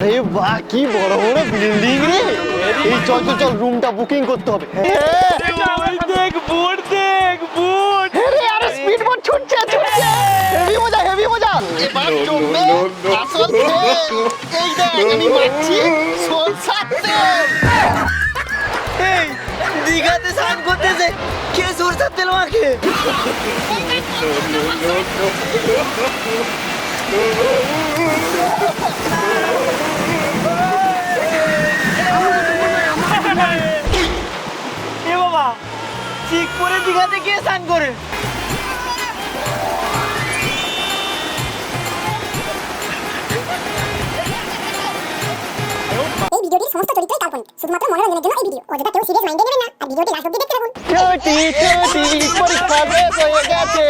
আরে বাহ কি বড় বড় বিল্ডিং রে এই চল চল চল রুমটা বুকিং করতে হবে হ্যাঁ দেখ বোর্ড দেখ বোর্ড আরে আরে স্পিড বোট ছুটছে ছুটছে হেভি মজা হেভি মজা এবার জমবে আসল। এই দেখ আমি মারছি সরষার তেল এই দীঘাতে স্নান করতেছে কে সরষের তেল মাখে ঠিক করে দিঘাতে গিয়ে স্নান করে। সমস্ত শুধুমাত্র মনোরঞ্জনের জন্য এই ভিডিও অযথা কেউ সিরিয়াস মাইন্ডে নেবেন না। আর ভিডিওটি লাস্ট অব্দি দেখতে থাকুন। ছুটি ছুটি পরীক্ষা শেষ হয়ে গেছে।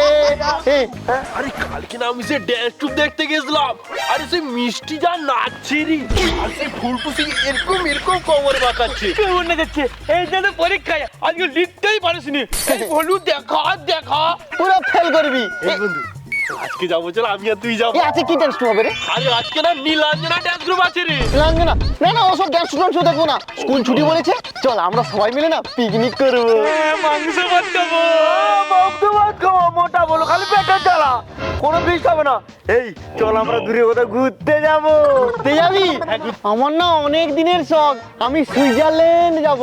আরে কালকে না আমি সে ড্যান্স টুপ দেখতে গেছিলাম। আরে সেই মিষ্টি যা নাচছে রে। আর সেই ফুলটুসি এরকম এরকম কোমর বাঁকাচ্ছে। কেমন নাচাচ্ছে এই জন্য পরীক্ষায় আজকে লিখতেই পারিসনি। এই বলু দেখা দেখা। পুরো ফেল করবি। এই বন্ধু আজকে যাব চল আমি আর তুই যাব। আজকে কি ডান্স হবে রে? আরে আজকে না নীলাঞ্জনা ড্যান্স গ্রুপ আছে রে। নীলাঞ্জনা? না না ওসব ডান্স টুন্স দেখব না। স্কুল ছুটি বলেছে। চল আমরা সবাই মিলে না পিকনিক করব। মাংস ভাত খাব কোনো বিষ খাবে না। এই চল আমরা দূরে কোথাও ঘুরতে যাব। ঘুরতে যাবি? আমার না অনেক দিনের শখ। আমি সুইজারল্যান্ড যাব।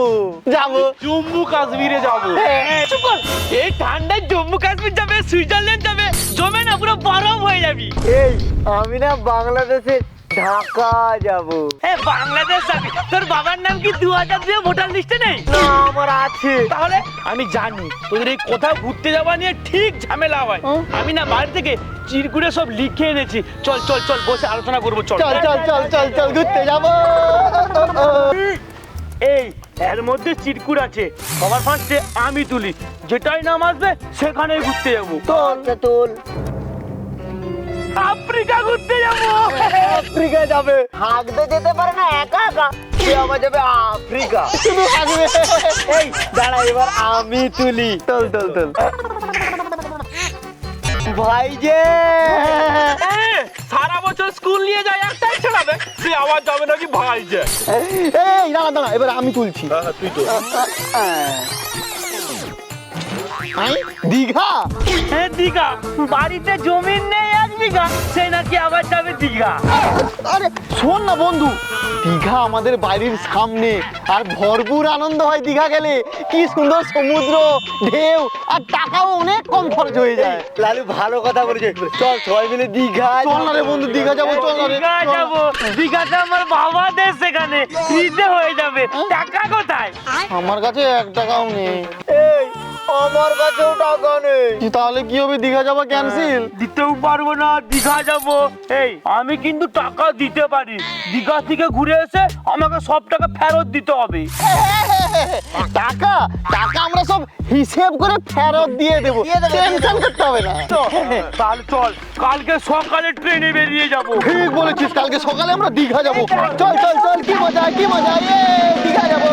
যাব। জম্মু কাশ্মীরে যাব। হ্যাঁ। চুপ কর। এই ঠান্ডায় জম্মু কাশ্মীর যাবে সুইজারল্যান্ড যাবে জমে না পুরো বরফ হয়ে যাবি। এই আমি না বাংলাদেশে ঢাকা যাব। এ বাংলাদেশ যাবি তোর বাবার নাম কি দু হাজার দুয়ে ভোটার লিস্টে নেই? না আমার আছে। তাহলে? আমি জানি তোদের এই কোথাও ঘুরতে যাওয়া নিয়ে ঠিক ঝামেলা হয়। আমি না বাড়ি থেকে চিরকুড়ে সব লিখে এনেছি। চল চল চল বসে আলোচনা করব চল। চল চল চল চল চল ঘুরতে যাব। এই এর মধ্যে চিরকুট আছে। সবার ফার্স্টে আমি তুলি। যেটাই নাম আসবে সেখানেই ঘুরতে যাব। তোল তোল? আফ্রিকা ঘুরতে যাব। আফ্রিকা যাবে। হাঁকতে যেতে পারে না একা একা। সে আবার যাবে আফ্রিকা। শুধু আসবে এই দাঁড়া এবার আমি তুলি। চল চল চল ভাই যে! সারা বছর স্কুল নিয়ে যায় একটাই ছেড়াবে। সে আবার যাবে নাকি ভাই যে। এই দাঁড়া দাঁড়া এবার আমি তুলছি। তুই তো দীঘা? হ্যাঁ দীঘা। বাড়িতে জমিন নেই বিঘা সে নাকি আবার যাবে দীঘা? আরে শোন না বন্ধু দীঘা আমাদের বাড়ির সামনে আর ভরপুর আনন্দ হয় দীঘা গেলে। কি সুন্দর সমুদ্র ঢেউ আর টাকাও অনেক কম খরচ হয়ে যায়। লালু ভালো কথা বলেছে চল সবাই মিলে দীঘা চল না রে বন্ধু দীঘা যাব চল না রে দীঘা যাব। দীঘাতে আমার বাবা দেশ সেখানে ফ্রিতে হয়ে যাবে। টাকা কোথায়? আমার কাছে এক টাকাও নেই। এই আমার কাছেও টাকা নেই। তাহলে কি হবে? দীঘা যাওয়া ক্যান্সেল দিতেও পারব না দীঘা যাব। এই আমি কিন্তু টাকা দিতে পারি। দীঘা থেকে ঘুরে এসে আমাকে সব টাকা ফেরত দিতে হবে। টাকা? টাকা আমরা সব হিসেব করে ফেরত দিয়ে দেবো। টেনশন করতে হবে না। তাহলে চল। কালকে সকালে ট্রেনে বেরিয়ে যাব। ঠিক বলেছিস কালকে সকালে আমরা দীঘা যাব। চল চল চল কি মজা কি মজা। এ দীঘা যাব।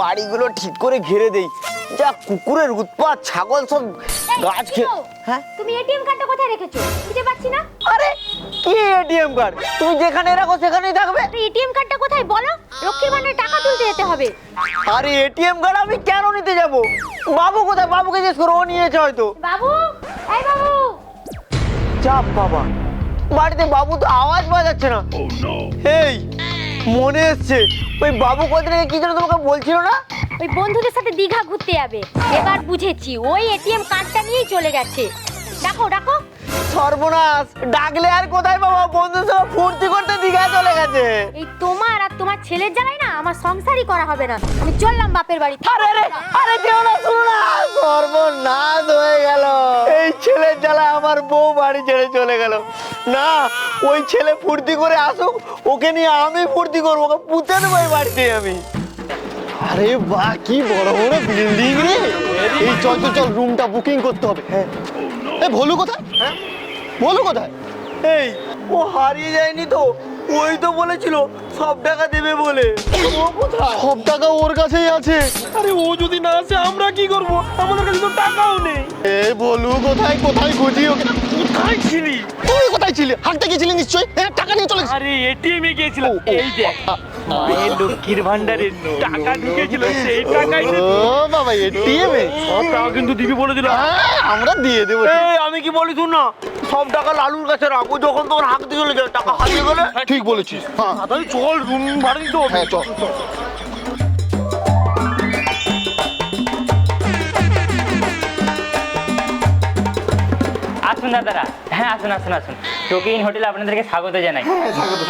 বাড়িগুলো ঠিক করে ঘিরে দেই। যা কুকুরের উৎপাত ছাগল সব গাছ খেয়ে হ্যাঁ? তুমি এটিএম কার্ডটা কোথায় রেখেছো? খুঁজে পাচ্ছি না। আরে কি এটিএম কার্ড? তুমি যেখানে রাখো সেখানেই থাকবে। এটিএম কার্ডটা কোথায় বলো? লক্ষ্মীর ভান্ডারে টাকা তুলতে যেতে হবে। আরে এটিএম কার্ড আমি কেন নিতে যাব? বাবু কোথায়? বাবুকে জিজ্ঞেস করো ও নিয়েছে হয়তো। বাবু? এই বাবু! চাপ বাবা। বাড়িতে বাবু তো আওয়াজ পাওয়া যাচ্ছে না। এই মনে হচ্ছে ওই বাবু কদিন কি যেন তোমাকে বলছিল না? ওই বন্ধুদের সাথে দীঘা ঘুরতে যাবে। এবার বুঝেছি, ওই এটিএম কার্ডটা নিয়েই চলে গেছে ডাকো ডাকো। সর্বনাশ ডাকলে আর কোথায় বাবা বন্ধুর সঙ্গে ফুর্তি করতে দীঘা চলে গেছে। এই তোমার আর তোমার ছেলের জ্বালাই না আমার সংসারই করা হবে না। আমি চললাম বাপের বাড়ি। আরে আরে আরে যেও না শুনো না। সর্বনাশ হয়ে গেল। এই ছেলের জ্বালা আমার বউ বাড়ি ছেড়ে চলে গেল। না ওই ছেলে ফুর্তি করে আসুক ওকে নিয়ে আমি ফুর্তি করব ওকে পুঁতে দেবো এই বাড়িতে আমি। আরে বাহ কি বড় বড় বিল্ডিং রে। এই চল চল চল রুমটা বুকিং করতে হবে। হ্যাঁ। এ ভলু কোথায়? ভোলু কোথায়? এই ও হারিয়ে যায়নি তো। ওই তো বলেছিল সব টাকা দেবে বলে। ও কোথায়? সব টাকা ওর কাছেই আছে। আরে ও যদি না আসে আমরা কি করব? আমাদের কাছে তো টাকাও নেই। এ ভলু কোথায়? কোথায় খুঁজি ওকে? কোথায় ছিলি? তুই গেছিলি? হাঁটতে গেছিলি নিশ্চয়ই? হ্যাঁ টাকা নিয়ে চলে। আরে এটিএম এ গিয়েছিলাম। এই দেখ মায়ের লক্ষ্মীর ভান্ডারে টাকা ঢুকেছিল সেই টাকাই ও বাবা এটিএম এ? টাকা কিন্তু দিবি বলে দিল। হ্যাঁ, আমরা দিয়ে দেবো। এই আমি কি বলি শুন না সব টাকা লালুর কাছে রাখব যখন তোমার হাঁক দিয়ে চলে যায় টাকা হারিয়ে গেলে। ঠিক বলেছিস। হ্যাঁ। তাহলে চল রুম ভাড়া দিতে হবে। হ্যাঁ চল। আসুন দাদারা হ্যাঁ আসুন আসুন আসুন। টোকিন হোটেলে আপনাদেরকে স্বাগত জানাই।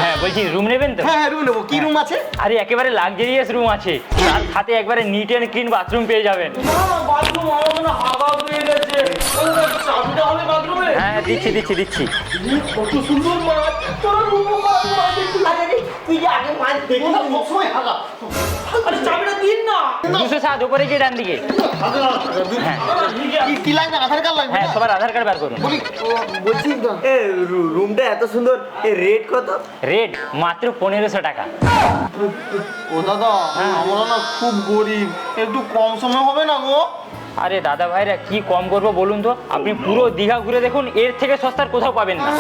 হ্যাঁ বলছি রুম নেবেন তো? হ্যাঁ রুম নেব। কি রুম আছে? আরে একেবারে লাক্সারিয়াস রুম আছে। তার সাথে একবারে নিট অ্যান্ড ক্লিন বাথরুম পেয়ে যাবেন। বাথরুম হয়ে হ্যাঁ হ্যাঁ দিচ্ছি দিচ্ছি দিচ্ছি। কত সুন্দর মাছ তোরা রুম তুই যে আগে মাছ দেখি সবসময় হাগা আরে চাবিটা দিন না দুশো সাত উপরে গিয়ে ডান দিকে। হ্যাঁ কি- কি লাগবে আধার কার্ড লাগবে হ্যাঁ না? সবার আধার কার্ড বার করুন। বলি বলছি এ রুমটা এত সুন্দর। এ রেট কত? রেট মাত্র পনেরোশো টাকা। ও দাদা আমরা না খুব গরিব। একটু কম সময় হবে না গো? আরে দাদা ভাইরা কি কম করব বলুন তো? আপনি পুরো দীঘা ঘুরে দেখুন এর থেকে সস্তার কোথাও পাবেন না।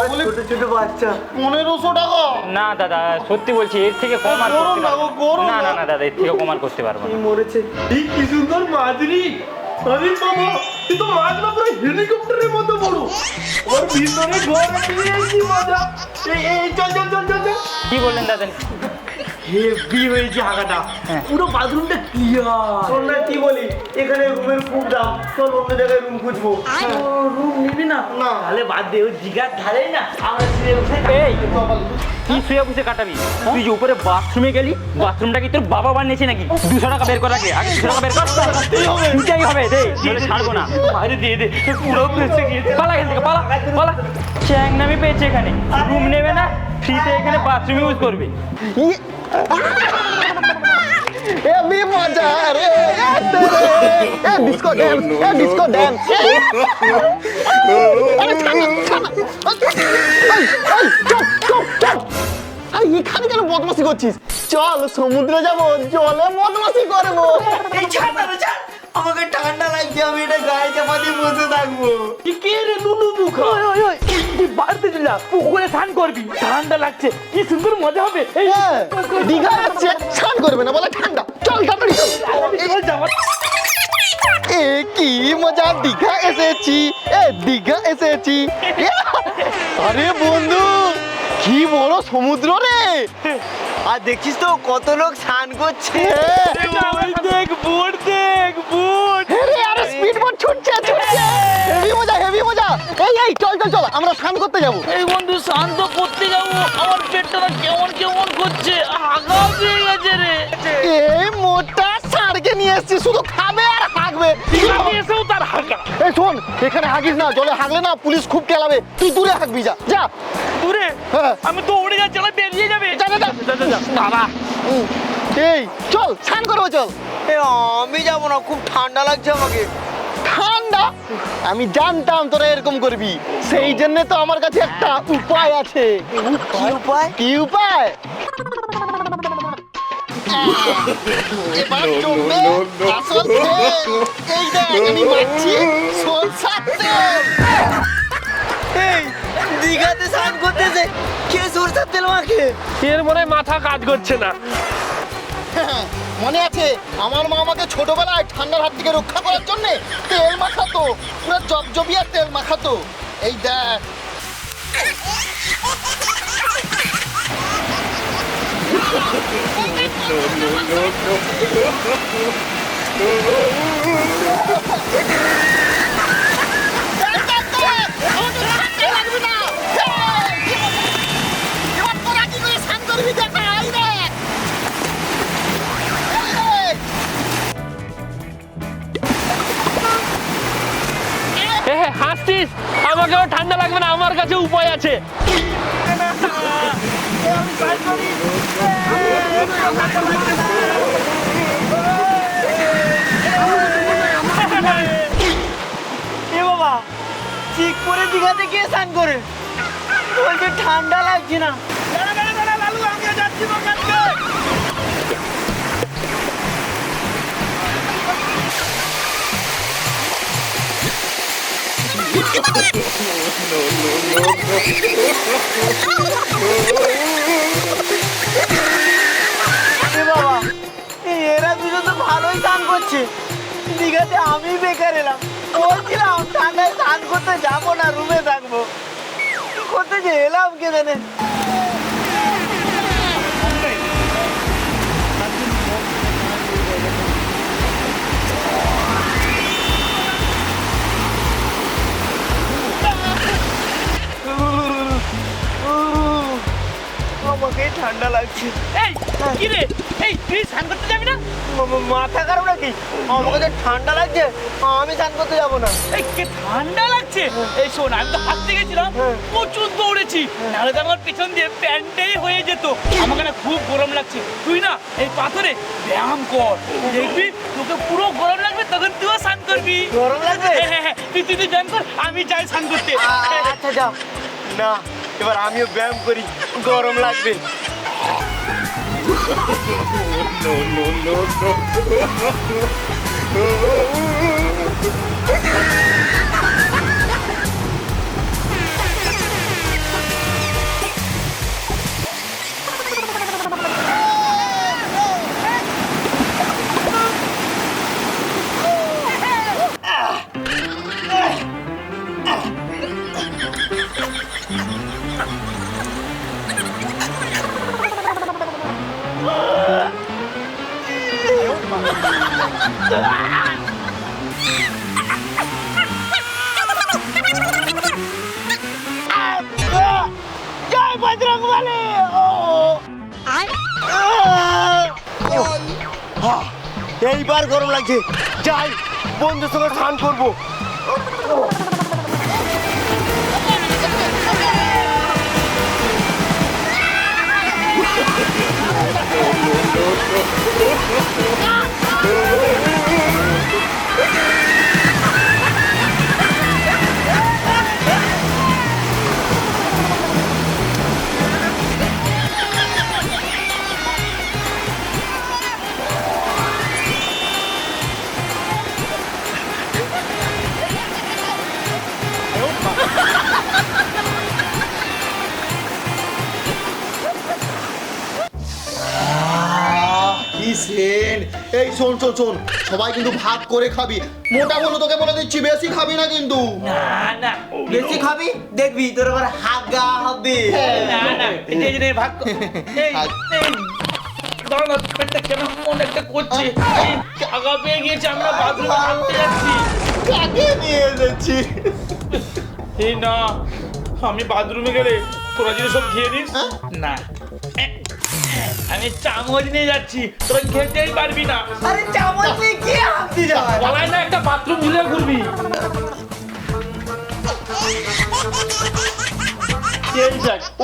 আমরা ছোট ছোট বাচ্চা। পনেরোশো টাকা? না দাদা সত্যি বলছি এর থেকে কম আর করতে না পারব না। না না। দাদা এর থেকে কম আর করতে পারব না। মরেছে? কি সুন্দর মাছরি আরে বাবা তুই তো মাছ পুরো হেলিকপ্টারের মতো বড়। ওর ভিতরে ঘর আছে কি মজা? এই এই চল চল চল চল চল। কি বললেন দাদা? হেভি হয়েছে হাগাটা পুরো বাথরুমটা ক্লিয়ার শোন না কি বলি? এখানে রুমের খুব দাম চল অন্য জায়গায় রুম খুঁজবো। রুম নিবি না? না। তাহলে বাদ দে ওই দিঘার ধারেই না। আমরা শুয়ে বসে এই কি শুয়ে বসে কাটাবি? তুই যে উপরে বাথরুমে গেলি বাথরুমটা কি তোর বাবা বানিয়েছে নাকি? দুশো টাকা বের কর আগে আগে দুশো টাকা বের কর। নিতেই হবে দে ছাড়বো না। আরে দিয়ে দে পুরো ফেসে গিয়েছে পালা এখান থেকে পালা। পালা চ্যাং নামি পেয়েছে এখানে। রুম নেবে না ফ্রিতে এখানে বাথরুম ইউজ করবে। এ বি মজা রে এ তেরে এ ডিস্কো ড্যান্স এ ডিস্কো ড্যান্স আরে ছানা ছানা এই এই চুপ চুপ চুপ আরে এখানে কেন বদমাশি করছিস? চল সমুদ্রে যাব জলে বদমাশি করব। এই ছাড় না ছাড়। আমাকে ঠান্ডা লাগছে আমি এটা গায়ে চাপা দিয়ে বসে থাকব। কে রে নুনু মুখা? তুই বাড়িতে চলে যা পুকুরে স্নান করবি। ঠান্ডা লাগছে। কি সুন্দর মজা হবে। এই এ, দীঘা যাচ্ছে স্নান করবে না বলে ঠান্ডা। চল তাড়াতাড়ি চল। চল যাওয়া এ কি মজা দীঘা এসেছি। এ দীঘা এসেছি। আরে বন্ধু! কি বড় সমুদ্র রে? আর দেখিস তো কত লোক স্নান করছে। দেখ বোট দেখ বোট আরে স্পিড বোট ছুটছে ছুটছে। হেভি মজা হেভি মজা। এই এই চল চল চল আমরা স্নান করতে যাব। এই বন্ধু শান্ত করতে যাব। আমার পেটটা কেমন কেমন করছে। আগা পেয়ে গেছে রে। এই মোটা ষাঁড়কে নিয়ে এসেছি শুধু খাবে আর হাঁকবে এসেও তার হাগা? এই শোন এখানে হাগিস না জলে হাগলে না পুলিশ খুব কেলাবে। তুই দূরে হাঁকবি যা যা। দূরে? হ্যাঁ। আমি তো উড়ে যাচ্ছি আমার বেরিয়ে যাবে। যা যা যা। হুম, এই চল স্নান করব চল। এ আমি যাব না খুব ঠান্ডা লাগছে আমাকে। ঠান্ডা? আমি জানতাম তোরা এরকম করবি। সেই জন্য তো আমার কাছে একটা উপায় আছে। কি উপায়? কি উপায়? এবার আসল। এই দেখ আমি মারছি। এই দীঘাতে স্নান করতেছে। কে সরষের তেল মাখে এর মনে হয় মাথা কাজ করছে না। হ্যাঁ, মনে আছে আমার মা আমাকে ছোটবেলায় ঠান্ডার হাত থেকে রক্ষা করার জন্য তেল মাখাতো পুরো জবজবিয়া তেল মাখাতো। এই দেখ। দেখ, আমাকে ঠান্ডা লাগবে না। এই, এবার তোরা কি করে স্নান করবি দেখ না, এই দেখ। এই দেখ। এ হাসছিস আমাকেও ঠান্ডা লাগবে না আমার কাছে উপায় আছে এ বাবা ঠিক করে দীঘাতে কে স্নান করে। বলছে ঠান্ডা লাগছে না। বাবা এরা দুজন তো ভালোই স্নান করছে। দীঘাতে আমি বেকার এলাম। বলছিলাম ঠান্ডায় স্নান করতে যাব না রুমে থাকব। করতে যে এলাম কে জানে? আমাকে ঠান্ডা লাগছে। এই কি রে? এই তুই স্নান করতে যাবি না? মাথা খারাপ নাকি? আমাকে যে ঠান্ডা লাগছে আমি স্নান করতে যাব না। এই কে ঠান্ডা লাগছে? এই শোন আমি তো হাঁটতে গেছিলাম হ্যাঁ। প্রচুর দৌড়েছি। নাহলে তো আমার পেছন দিয়ে প্যান্টেই হয়ে যেত। আমাকে না খুব গরম লাগছে। তুই না এই পাথরে ব্যায়াম কর। দেখবি তোকে পুরো গরম লাগবে তখন তুইও স্নান করবি। গরম লাগবে? হ্যাঁ, হ্যাঁ, হ্যাঁ, তুই তুই তুই ব্যায়াম কর আমি যাই স্নান করতে। আচ্ছা যাও। না এবার আমিও ব্যায়াম করি গরম লাগবে জয় বজরং বলে এইবার গরম লাগছে যাই বন্ধুর সঙ্গে স্নান করব কি এই শোন শোন শোন সবাই কিন্তু ভাগ করে খাবি। মোটা বলো তোকে বলে দিচ্ছি বেশি খাবি না কিন্তু। না না। বেশি খাবি? দেখবি তোর আবার হাগা হবে। না না এটা এই যে ভাগ এই এই দাঁড়া পেটটা কেমন মন একটা করছে। এই আগা পেয়ে গিয়েছে আমরা বাথরুমে হাঁটতে যাচ্ছি। কাকে নিয়ে এই না আমি বাথরুমে গেলে তোরা যদি সব খেয়ে নিস? না। আমি চামচ নিয়ে যাচ্ছি তোরা খেতেই পারবি না। আরে চামচ নিয়ে কি হাঁটতে যাওয়া বলাই না একটা বাথরুম ঝুলে ঘুরবি।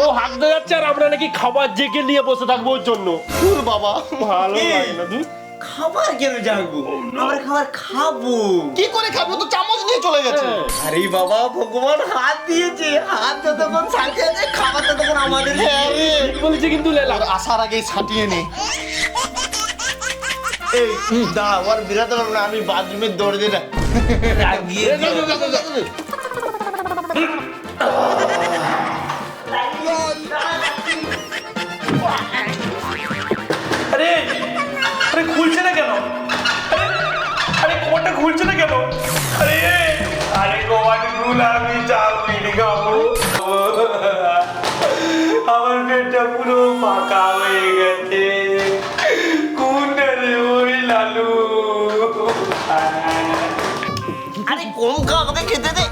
ও হাঁকতে যাচ্ছে আর আমরা নাকি খাবার জেগে নিয়ে বসে থাকব ওর জন্য। তোর বাবা। ভালো লাগে না খাবার কেন যাব আমরা খাবার খাব। কি করে খাব? তো চামচ নিয়ে চলে গেছে। আরে বাবা ভগবান হাত দিয়েছে। হাত যতক্ষণ সাথে আছে খাবার ততক্ষণ আমাদের হ্যাঁ। বলেছে কিন্তু লেলা। আসার আগেই ছাটিয়ে নে। এই দাঁড়া ওর বেরাতে পারব না আমি বাথরুমের দরজাটা লাগিয়ে আরে খুলছে না কেন? আরে আরে গোয়ান গুল আমি চাউমিন খাব। আমার পেটটা পুরো ফাঁকা হয়ে গেছে। কোনটা রে ওই লালু? আরে কম খা আমাকে খেতে দে।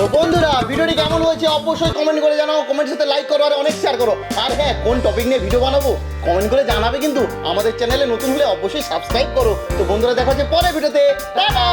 তো বন্ধুরা, ভিডিওটি কেমন হয়েছে অবশ্যই কমেন্ট করে জানাও। কমেন্টের সাথে লাইক করো আর অনেক শেয়ার করো। আর হ্যাঁ কোন টপিক নিয়ে ভিডিও বানাবো কমেন্ট করে জানাবে কিন্তু আমাদের চ্যানেলে নতুন হলে অবশ্যই সাবস্ক্রাইব করো। তো বন্ধুরা, দেখা হচ্ছে পরে ভিডিওতে টাটা!